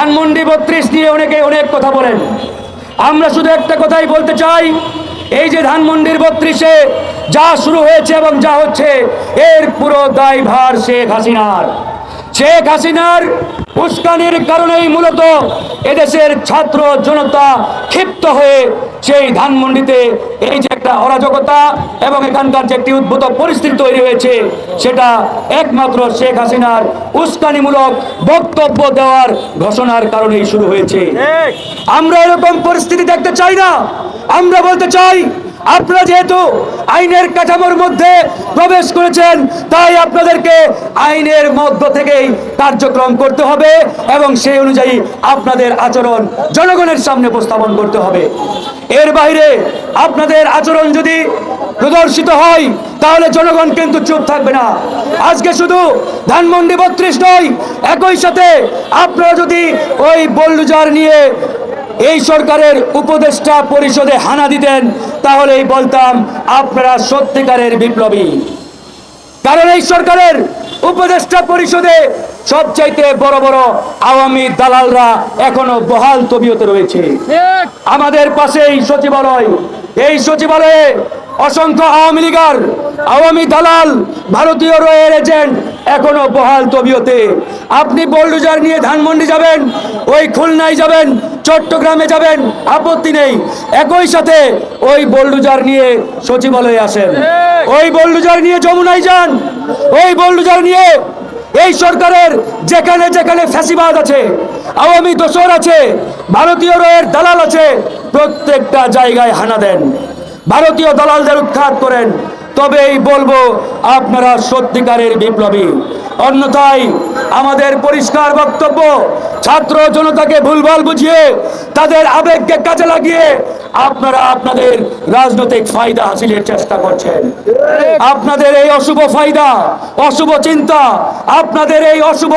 ধানমন্ডি বত্রিশ নিয়ে অনেকে অনেক কথা বলেন। আমরা শুধু একটা কথাই বলতে চাই, এই যে ধানমন্ডির বত্রিশে যা শুরু হয়েছে এবং যা হচ্ছে, এর পুরো দায়ভার শেখ হাসিনার। শেখ হাসিনার উস্কানির কারণেই মূলত এদেশের ছাত্র জনতা ক্ষিপ্ত হয়ে সেই ধানমন্ডিতে এই যে একটা অরাজকতা এবং এখানকার যে একটি উদ্ভূত পরিস্থিতি তৈরি হয়েছে সেটা একমাত্র শেখ হাসিনার উস্কানিমূলক বক্তব্য দেওয়ার ঘোষণার কারণেই শুরু হয়েছে। আমরা এরকম পরিস্থিতি দেখতে চাই না। আমরা বলতে চাই আপনারা যেহেতু আইনের কাঠামোর মধ্যে প্রবেশ করেছেন, তাই আপনাদেরকে আইনের মধ্য থেকেই কার্যক্রম করতে হবে এবং সেই অনুযায়ী আপনাদের আচরণ জনগণের সামনে উপস্থাপন করতে হবে। এর বাইরে আপনাদের আচরণ যদি প্রদর্শিত হয়, তাহলে জনগণ কিন্তু চুপ থাকবে না। আজকে শুধু ধানমন্ডি বত্রিশ নয়, একই সাথে আপনারা যদি ওই বল্লুজার নিয়ে এই সরকারের উপদেষ্টা পরিষদে হানা দিতেন তাহলেই বলতাম আপনারা সত্যিকারের বিপ্লবী। কারণ এই সরকারের উপদেষ্টা পরিষদে সবচাইতে বড় বড় আওয়ামী দালালরা এখনও বহাল তবিয়তে রয়েছে। আমাদের পাশেই সচিবালয় এই সচিবালয়ে অসংখ্য আওয়ামী লীগার আওয়ামী দালাল, ভারতীয় রয়ের এজেন্ট, এখনও বহাল তবিয়তে। আপনি বোল্ডুজার নিয়ে ধানমন্ডি যাবেন, ওই খুলনায় যাবেন, চট্টগ্রামে যাবেন, আপত্তি নেই। একই সাথে ওই বোল্ডুজার নিয়ে সচিবালয়ে আসেন। ওই বোল্ডুজার নিয়ে যমুনায় যান। ওই বোল্ডুজার নিয়ে এই সরকারের যেখানে যেখানে ফ্যাসিবাদ আছে, আওয়ামী দোসর আছে, ভারতীয় রয়ের দালাল আছে, প্রত্যেকটা জায়গায় হানা দেন। ভারতীয় দালালদের উৎখাত করেন। তবেই বলব আপনারা সত্যিকারের বিপ্লবী। অন্যথায় আমাদের পরিষ্কার বক্তব্য, ছাত্র জনতাকে ভুলভাল বুঝিয়ে তাদের আবেগকে কাজে লাগিয়ে আপনারা আপনাদের রাজনৈতিক ফায়দা হাসিলের চেষ্টা করছেন। আপনাদের এই অশুভ ফায়দা, অশুভ চিন্তা, আপনাদের এই অশুভ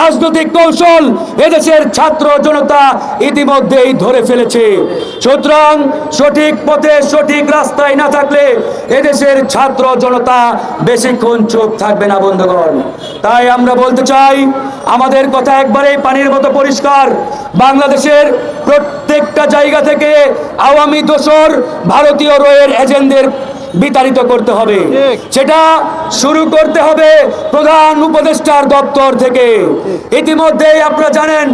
রাজনৈতিক কৌশল এদেশের ছাত্র জনতা ইতিমধ্যেই ধরে ফেলেছে। সুতরাং সঠিক পথে সঠিক রাস্তায় না থাকলে এদেশের ছাত্র জনতা বেশিক্ষণ চোখ থাকবে না, বন্ধুগণ। তাই আমরা বলতে চাই। আমাদের কথা একবারেই পানির মতো পরিষ্কার। বাংলাদেশের প্রত্যেকটা জায়গা থেকে আওয়ামী দোসর ভারতীয় রয়ের এজেন্টদের বিতাড়িত করতে হবে। সেটা শুরু করতে হবে প্রধান উপদেষ্টার দপ্তর থেকে। ইতিমধ্যেই আপনারা জানেন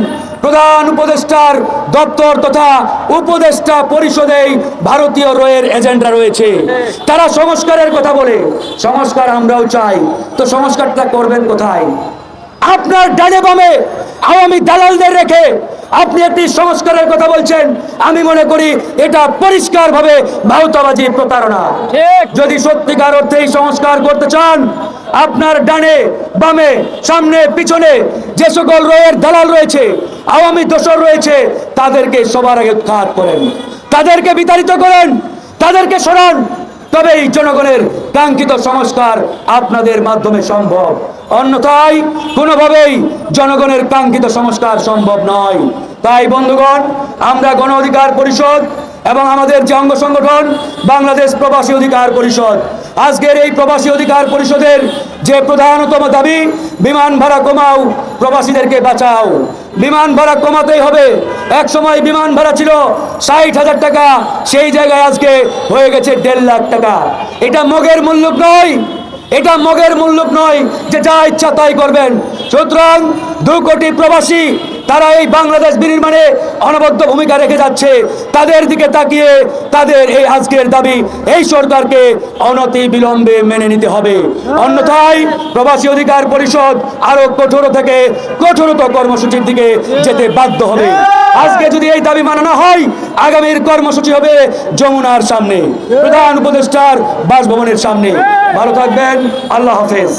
প্রধান উপদেষ্টার দপ্তর তথা উপদেষ্টা পরিষদেই ভারতীয় রয়ের এজেন্ডা রয়েছে। তারা সংস্কারের কথা বলে। সংস্কার আমরাও চাই। তো সংস্কারটা করবেন কোথায়? আপনার ডানে বামে আওয়ামী দালালদের রেখে আপনি একটি সংস্কারের কথা বলছেন আমি মনে করি এটা পরিষ্কারভাবে ভাউতাবাজি প্রতারণা। যদি সত্যিকার অর্থে এই সংস্কার করতে চান আপনার ডানে বামে সামনে পিছনে যে সকল রয়ের দালাল রয়েছে আওয়ামী দোসর রয়েছে তাদেরকে সবার আগে উৎখাত করেন। তাদেরকে বিতাড়িত করেন তাদেরকে সরান তবেই জনগণের কাঙ্ক্ষিত সংস্কার আপনাদের মাধ্যমে সম্ভব। অন্যথায় কোনোভাবেই জনগণের কাঙ্ক্ষিত সংস্কার সম্ভব নয়। তাই বন্ধুগণ, আমরা গণ অধিকার পরিষদ এবং আমাদের যে অঙ্গ সংগঠন, বাংলাদেশ প্রবাসী অধিকার পরিষদ, আজকের এই প্রবাসী অধিকার পরিষদের যে প্রধানতম দাবি, বিমান ভাড়া কমাও, প্রবাসীদেরকে বাঁচাও। বিমান ভাড়া কমাতেই হবে। এক সময় বিমান ভাড়া ছিল ষাট হাজার টাকা, সেই জায়গায় আজকে হয়ে গেছে দেড় লাখ টাকা। এটা মগের মূল্য নয়, এটা মগের মূল্য নয় যে যা ইচ্ছা তাই করবেন। সুতরাং দু কোটি প্রবাসী তারা এই বাংলাদেশ বিনির্মাণে অনবদ্য ভূমিকা রেখে যাচ্ছে। তাদের দিকে তাকিয়ে তাদের এই আজকের দাবি, এই সরকারকে অনতি বিলম্বে মেনে নিতে হবে। অন্যথায় প্রবাসী অধিকার পরিষদ আরও কঠোর থেকে কঠোরতর কর্মসূচির দিকে যেতে বাধ্য হবে। আজকে যদি এই দাবি মানানো হয়, আগামীর কর্মসূচি হবে যমুনার সামনে। প্রধান উপদেষ্টার বাসভবনের সামনে। ভালো থাকবেন। আল্লাহ হাফেজ।